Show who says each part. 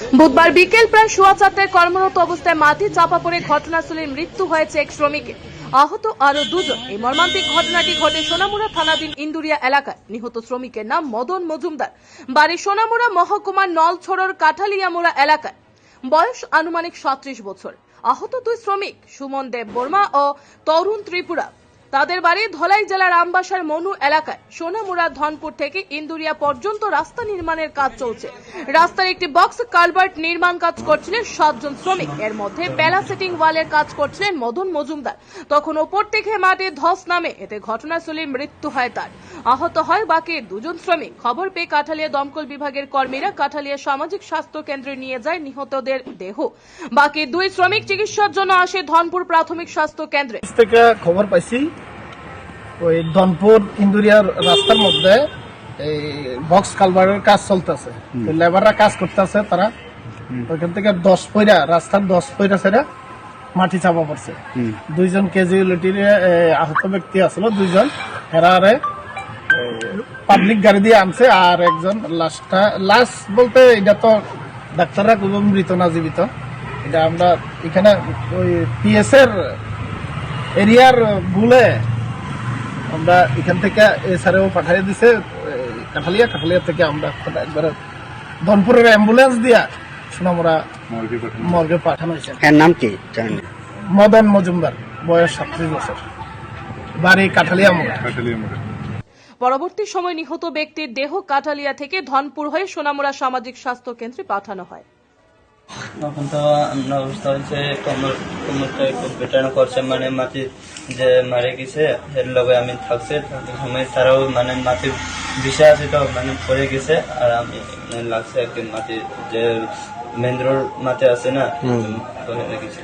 Speaker 1: বুধবার বিকেল প্রায় সোয়া চারটায় কর্মরত অবস্থায় মাটি চাপা পড়ে ঘটনাস্থলে মৃত্যু হয়েছে এক শ্রমিকের। আহত আরও দুজন। এই মর্মান্তিক ঘটনাটি ঘটে সোনামুড়া থানাধীন ইন্দুরিয়া এলাকায়। নিহত শ্রমিকের নাম মদন মজুমদার। বাড়ি সোনামুড়া মহকুমার নলছড়র কাঠালিয়ামুড়া এলাকায়। বয়স আনুমানিক সাত্রিশ বছর। আহত দুই শ্রমিক সুমন দেব বর্মা ও তরুণ ত্রিপুরা। তাদের বাড়ি ধলাই জেলার আমবাসার মনু এলাকায়। সোনামুড়া, ধনপুর থেকে ইন্দুরিয়া পর্যন্ত রাস্তা নির্মাণের কাজ চলছে। রাস্তার একটি বক্স কালভার্ট নির্মাণ কাজ করছিলেন সাতজন শ্রমিক। এর মধ্যে প্যারাসেটিং ওয়ালের কাজ করছিলেন মদন মজুমদার। তখন ওপর থেকে মাঠে ধস নামে, এতে ঘটনাস্থলে মৃত্যু হয় তার। আহত হয় বাকি দুজন শ্রমিক। খবর পেয়ে কাঠালিয়া দমকল বিভাগের কর্মীরা কাঠালিয়া সামাজিক স্বাস্থ্য কেন্দ্রে নিয়ে যায় নিহতদের দেহ। বাকি দুই শ্রমিক চিকিৎসার জন্য আসে ধনপুর প্রাথমিক স্বাস্থ্য কেন্দ্রে।
Speaker 2: থেকে খবর পাইছি ওই ধনপুর ইন্দুরিয়ার রাস্তার মধ্যে এই বক্স কালভারের কাজ চলতেছে। লেবাররা কাজ করতেছে তারা। ওইখান থেকে দশ পয়রা রাস্তার দশ পয়রা ছেড়ে মাটি চাপা পড়ছে। দুইজন ক্যাজুয়ালিটির আহত ব্যক্তি আসলো দুইজন হেরারে পাবলিক গাড়ি দিয়ে আনছে আর একজন লাশটা লাশ বলতে এটা তো ডাক্তাররা খুব মৃত না জীবিত। এটা আমরা এখানে ওই পিএস এর এরিয়ার ভুলে আমরা এখান থেকে এছাড়াও পাঠিয়ে দিছে কাঠালিয়া কাঠালিয়া থেকে আমরা একবার ধনপুরের অ্যাম্বুলেন্স দিয়া সোনামুড়া মর্গে পাঠানো হয়েছে।
Speaker 3: এর নাম কি?
Speaker 2: মদন মজুমদার বয়স সাতত্রিশ বছর। বাড়ি কাঠালিয়া মোড়।
Speaker 1: পরবর্তী সময় নিহত ব্যক্তির দেহ কাঠালিয়া থেকে ধনপুর হয়ে সোনামুড়া সামাজিক স্বাস্থ্য কেন্দ্রে পাঠানো হয়।
Speaker 4: তখন তো আমরা অবস্থা হচ্ছে কোমর কোমরটা একটু পেটানো করছে মানে মাটি যে মারে গেছে এর লগে আমি থাকছে থাকার সময় তারাও মানে মাটি বিষে আছে তো মানে পড়ে গেছে আর আমি লাগছে একদিন মাটি যে মেন্দ্রর মাটি আছে না পড়ে গেছে।